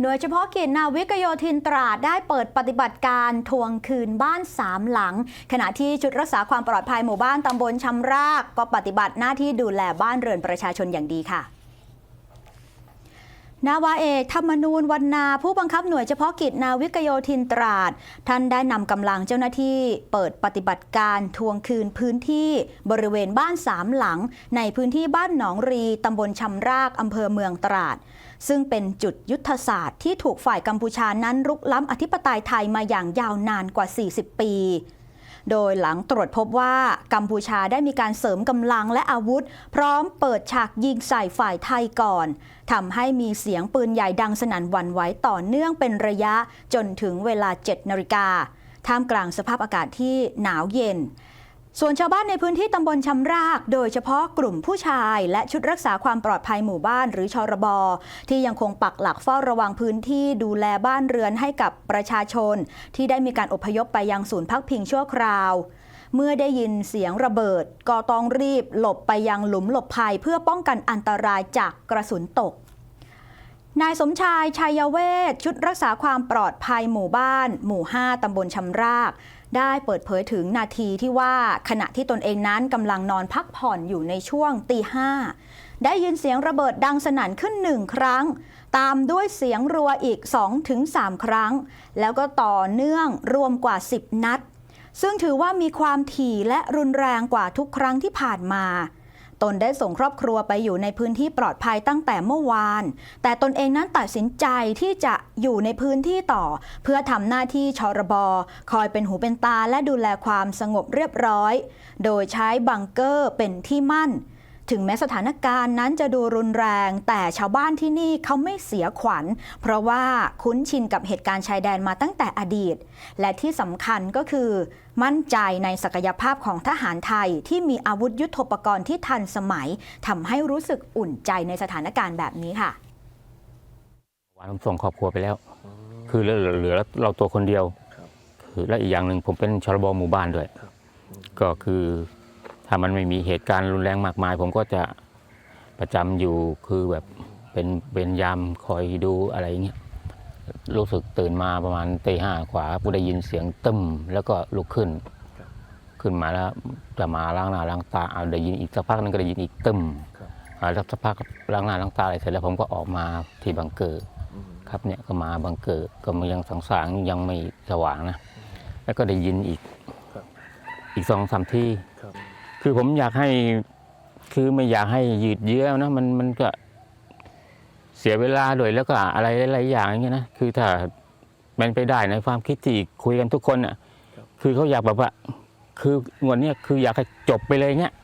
หน่วยเฉพาะกิจนาวิกโยธินตราดได้เปิดปฏิบัติการทวงคืนบ้านสามหลัง ขณะที่ชุดรักษาความปลอดภัยหมู่บ้านตำบลชำราก ก็ปฏิบัติหน้าที่ดูแลบ้านเรือนประชาชนอย่างดีค่ะ นาวาเอกธรรมนูญวันนาผู้บังคับหน่วยเฉพาะกิจนาวิกโยธินตราด ท่านได้นำกำลังเจ้าหน้าที่เปิดปฏิบัติการทวงคืนพื้นที่บริเวณบ้านสามหลัง ในพื้นที่บ้านหนองรีตำบลชำรากอำเภอเมืองตราด ซึ่งเป็นจุดยุทธศาสตร์ที่ถูกฝ่ายกัมพูชานั้นรุกล้ำอธิปไตยไทยมาอย่างยาวนานกว่า 40 ปี โดยหลังตรวจพบว่ากัมพูชาได้มีการเสริมกำลังและอาวุธ พร้อมเปิดฉากยิงใส่ฝ่ายไทยก่อนทำให้มีเสียงปืนใหญ่ดังสนั่นหวั่นไหวต่อเนื่องเป็นระยะจนถึงเวลา 7 นาฬิกาท่ามกลางสภาพอากาศที่หนาวเย็น ส่วนชาวบ้านในพื้นที่ตำบลชำราก โดยเฉพาะกลุ่มผู้ชาย และชุดรักษาความปลอดภัยหมู่บ้านหรือชรบที่ยังคงปักหลักเฝ้าระวังพื้นที่ดูแลบ้านเรือนให้กับประชาชน ที่ได้มีการอพยพไปยังศูนย์พักพิงชั่วคราว เมื่อได้ยินเสียงระเบิด ก็ต้องรีบหลบไปยังหลุมหลบภัยเพื่อป้องกันอันตรายจากกระสุนตก นายสมชายชัยเวชชุดรักษาความปลอดภัยหมู่บ้าน หมู่ 5 ตำบลชำราก ได้เปิดเผยถึงนาทีที่ว่าขณะที่ตนเองนั้นกำลังนอนพักผ่อนอยู่ในช่วงตีห้าได้ยินเสียงระเบิดดังสนั่นขึ้นหนึ่งครั้ง ตามด้วยเสียงรัวอีก 2-3 ครั้ง แล้วก็ต่อเนื่องรวมกว่า 10 นัด ซึ่งถือว่ามีความถี่และรุนแรงกว่าทุกครั้งที่ผ่านมา ตนได้ส่งครอบครัวไปอยู่ในพื้นที่ปลอดภัยตั้งแต่เมื่อวาน แต่ตนเองนั้นตัดสินใจที่จะอยู่ในพื้นที่ต่อ เพื่อทำหน้าที่ชรบคอยเป็นหูเป็นตาและดูแลความสงบเรียบร้อย โดยใช้บังเกอร์เป็นที่มั่น ถึงแม้สถานการณ์นั้นจะดูรุนแรง แต่ชาวบ้านที่นี่เขาไม่เสียขวัญ เพราะว่าคุ้นชินกับเหตุการณ์ชายแดนมาตั้งแต่อดีต และที่สำคัญก็คือ มั่นใจในศักยภาพของทหารไทยที่มีอาวุธยุโทโธปกรณ์ที่ทันสมัยทำให้รู้สึกอุ่นใจในสถานการณ์แบบนี้ค่ะวันผมส่งครอบครัวไปแล้ว คือเหลือเหลือเราตัวคนเดียวครับคือและอีกอย่างหนึ่งผมเป็นชรบหมู่บ้านด้วยครับก็คือ ถ้ามันไม่มีเหตุการณ์รุนแรงมากมาย ผมก็จะประจำอยู่คือแบบเป็นเป็นยามคอยดูอะไรเงี้ยรู้สึกตื่นมาประมาณตีห้าขวากูได้ยินเสียงตึ้มแล้วก็ลุกขึ้น ขึ้นมาแล้วจะมาล้างหน้าล้างตาเอาได้ยินอีกสักพักนึงก็ได้ยินอีกตึ้มแล้วสักพักล้างหน้าล้างตาอะไรเสร็จแล้วผมก็ออกมาที่บังเกอร์ครับเนี่ยก็มาบังเกิดก็มันยังสางสางยังไม่สว่างนะ แล้วก็ได้ยินอีกอีกสองสามที่ คือผมอยากให้คือไม่อยากให้ยืดเยื้อนะมันมันก็เสียเวลาด้วยแล้วก็อะไรหลายๆอย่างอย่างเงี้ยนะคือถ้าเป็นไปได้ในความคิดที่คุยกันทุกคนอะ คือเขาอยากแบบว่าคืองวดเนี้ยคืออยากให้จบไปเลยเงี้ย